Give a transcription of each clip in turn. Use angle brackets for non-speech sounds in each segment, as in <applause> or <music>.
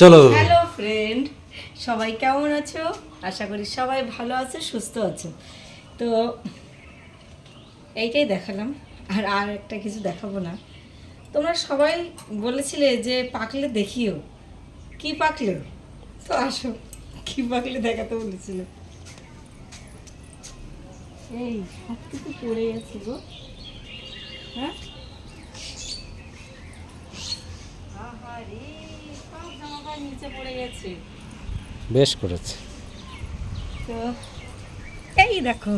চলো। Hello friend সবাই কেমন আছো? আশা করি সবাই ভালো আছে সুস্থ আছো। তো এইটাই দেখালাম আর আর একটা কিছু দেখাবো না। তোমরা সবাই বলেছিলে যে পাকলে দেখিও। কি পাকলে? তো আসো কি পাকলে দেখাতে বলেছিল? এই সব কিছু পড়ে গেছে গো। হ্যাঁ? আহারে, নিচে পড়ে গেছে। বেশ করেছে। তো এই দেখো।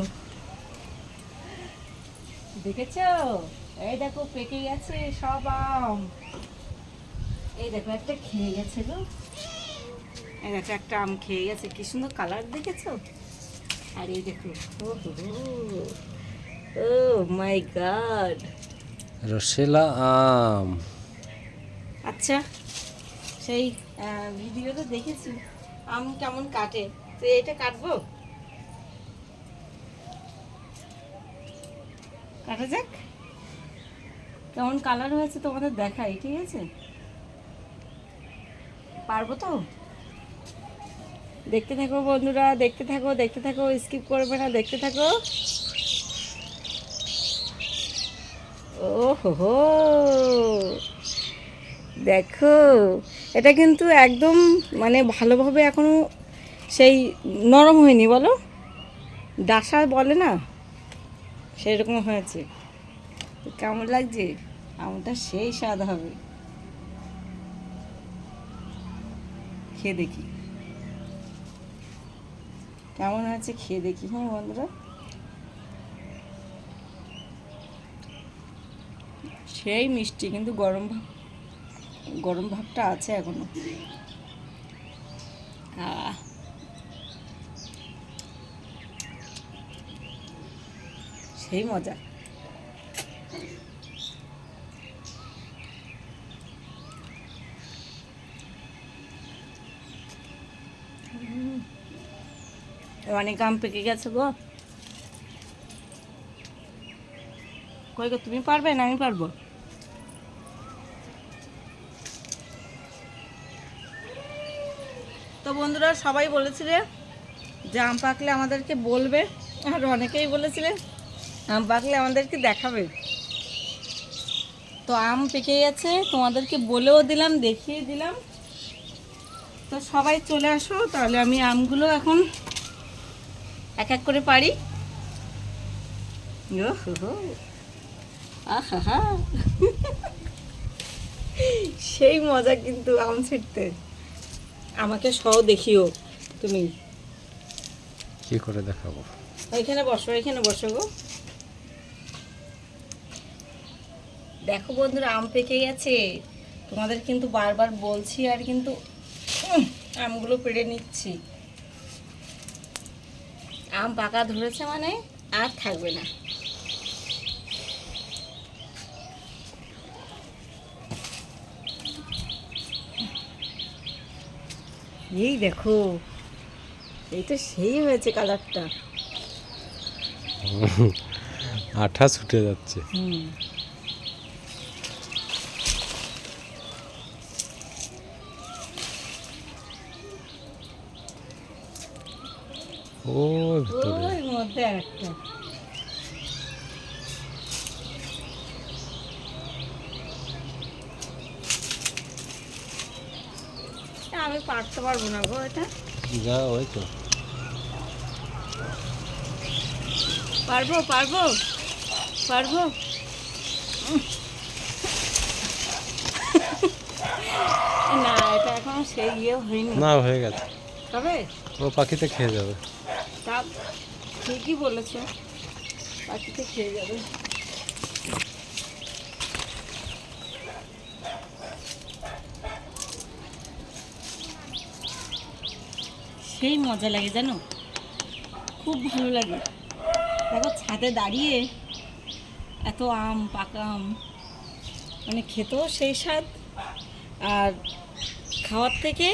দেখেছ? এই দেখো পেকে গেছে সব আম। এই দেখো একটা খেয়ে গেছে গো। এই দেখো একটা আম খেয়ে গেছে। কি সুন্দর কালার দেখেছ? আর এই দেখো ও ও মাই গড। রসেলা আম। আচ্ছা। সেই আহ, ভিডিওতে দেখেছি। আম কেমন কাটে? তো এটা কাটবো? কাটা যাক। কেমন কালার হয়েছে তোমাদের দেখাই ঠিক আছে? পারব তো? দেখতে থাকো বন্ধুরা দেখতে থাকো দেখতে থাকো স্কিপ করবে না দেখতে থাকো। ও হো দেখো, এটা কিন্তু একদম মানে ভালোভাবে এখনও সেই নরম হয়নি, বলো? ডাসা বলে না? সেরকম হয়েছে। কেমন লাগছে? আমটা সেই স্বাদ হবে। খেয়ে দেখি। কেমন আছে খেয়ে দেখি হ্যাঁ বন্ধুরা? সেই মিষ্টি, কিন্তু গরম ভাব গরম ভাবটা আছে এখনও। সেই মজা। অনেক আম পেকে গেছে গো। কই তুমি পারবে না? আমি পারব? তো বন্ধুরা সবাই বলেছিলে যে আম পাকলে আমাদেরকে বলবে, আর অনেকেই বলেছিলে আম পাকলে আমাদেরকে দেখাবে। তো আম পেকে গেছে, তোমাদেরকে বলেও দিলাম, দেখিয়ে দিলাম। তো সবাই চলে আসো, তাহলে আমি আমগুলো এখন এক এক করে পারি। সেই মজা কিন্তু আম ছিটতে। আমাকে সহ দেখিও তুমি। কি করে দেখাবো? এখানে বসো এখানে বসো গো। দেখো বন্ধুরা আম পেকে গেছে। তোমাদের কিন্তু বারবার বলছি আর কিন্তু আমগুলো পেড়ে নিচ্ছি। আম পাকা ধরেছে মানে আর থাকবে না। এই দেখো এই তো সেই হয়েছে কালারটা। <laughs> আঠা ছুটে যাচ্ছে। ও ভিতরে। ওই মধ্যে একটা। আমি পারতে পারব না গো এটা। যা ওই তো। পারব পারব পারব। না এটা এখন সেই ইয়ে হয়নি। না হয়ে গেছে। তবে ও পাখিতে খেয়ে যাবে। তা ঠিকই বলেছ। পাখিতে খেয়ে যাবে। সেই মজা লাগে জানো? খুব ভালো লাগে। দেখো, ছাদে দাঁড়িয়ে এত আম, পাকা আম মানে খেতেও সেই স্বাদ, আর খাওয়ার থেকে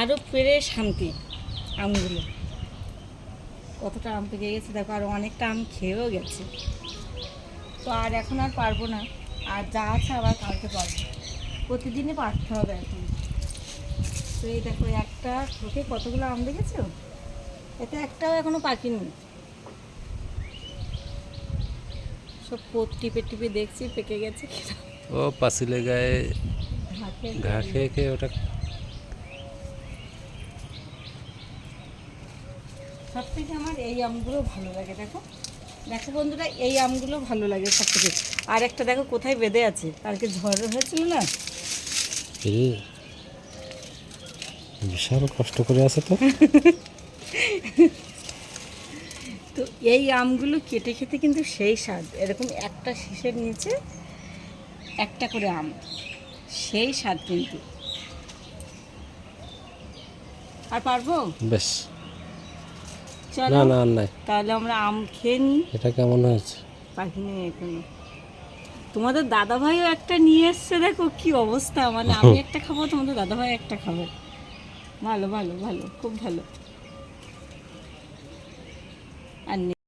আরও পেরে শান্তি আমগুলো। কতটা আম পেকে গেছে, দেখো, আর অনেকটা আম খেয়েও গেছে। তো আর এখন আর পারব না, আর যা আছে আবার কালকে পারব। প্রতিদিনই পারতে হবে এখন। তো এই দেখো একটা ঠোকে কতগুলো আম দেখেছ? এতে একটাও এখনও পাকিনি সব পোত টিপে টিপে দেখছি পেকে গেছে ও পাঁচিলে গায়ে ঘা খেয়ে খেয়ে ওটা সব থেকে আমার এই আমগুলো ভালো লাগে দেখো। দেখো বন্ধুরা এই আমগুলো ভালো লাগে সব থেকে। আর একটা দেখো কোথায় বেঁধে আছে কালকে ঝড় হয়েছিল না? বিশাল কষ্ট করে আছে তো। <laughs> তো এই আমগুলো কেটে খেতে কিন্তু সেই স্বাদ। এরকম একটা শীষের নিচে একটা করে আম। সেই স্বাদ কিন্তু। আর পারব? বেশ। চলো না না নাই। তাহলে আমরা আম খেয়ে নিই। এটা কেমন হয়েছে? পাখি নেই এখনও। তোমাদের দাদা ভাইও একটা নিয়ে এসছে দেখো কি অবস্থা। মানে <laughs> আমি একটা খাব তোমাদের দাদা ভাই একটা খাব। ভালো ভালো ভালো খুব ভালো।